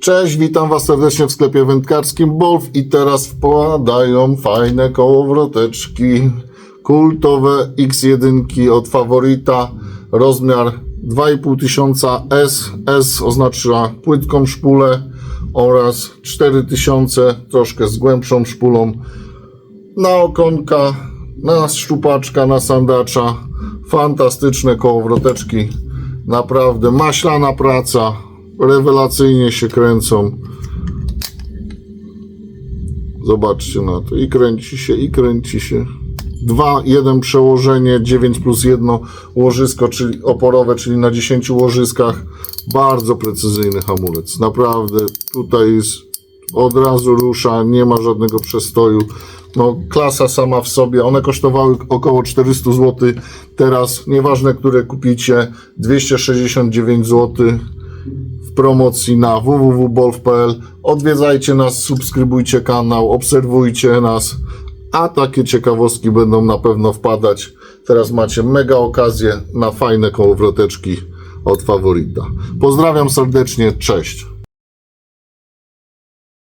Cześć, witam Was serdecznie w sklepie wędkarskim Bolf i teraz wpadają fajne kołowroteczki kultowe X1 od Favorita, rozmiar 2,5 tysiąca S, S oznacza płytką szpulę oraz 4000 troszkę z głębszą szpulą na okonka, na szczupaczka, na sandacza. Fantastyczne kołowroteczki. Naprawdę maślana praca. Rewelacyjnie się kręcą. Zobaczcie na to. I kręci się, i kręci się. Dwa, jeden przełożenie, 9 plus jedno łożysko, czyli oporowe, czyli na 10 łożyskach. Bardzo precyzyjny hamulec. Naprawdę tutaj jest od razu rusza, nie ma żadnego przestoju. No, klasa sama w sobie, one kosztowały około 400 zł. Teraz, nieważne które kupicie, 269 zł promocji na www.bolf.pl. Odwiedzajcie nas, subskrybujcie kanał, obserwujcie nas, a takie ciekawostki będą na pewno wpadać. Teraz macie mega okazję na fajne kołowroteczki od faworyta. Pozdrawiam serdecznie, cześć.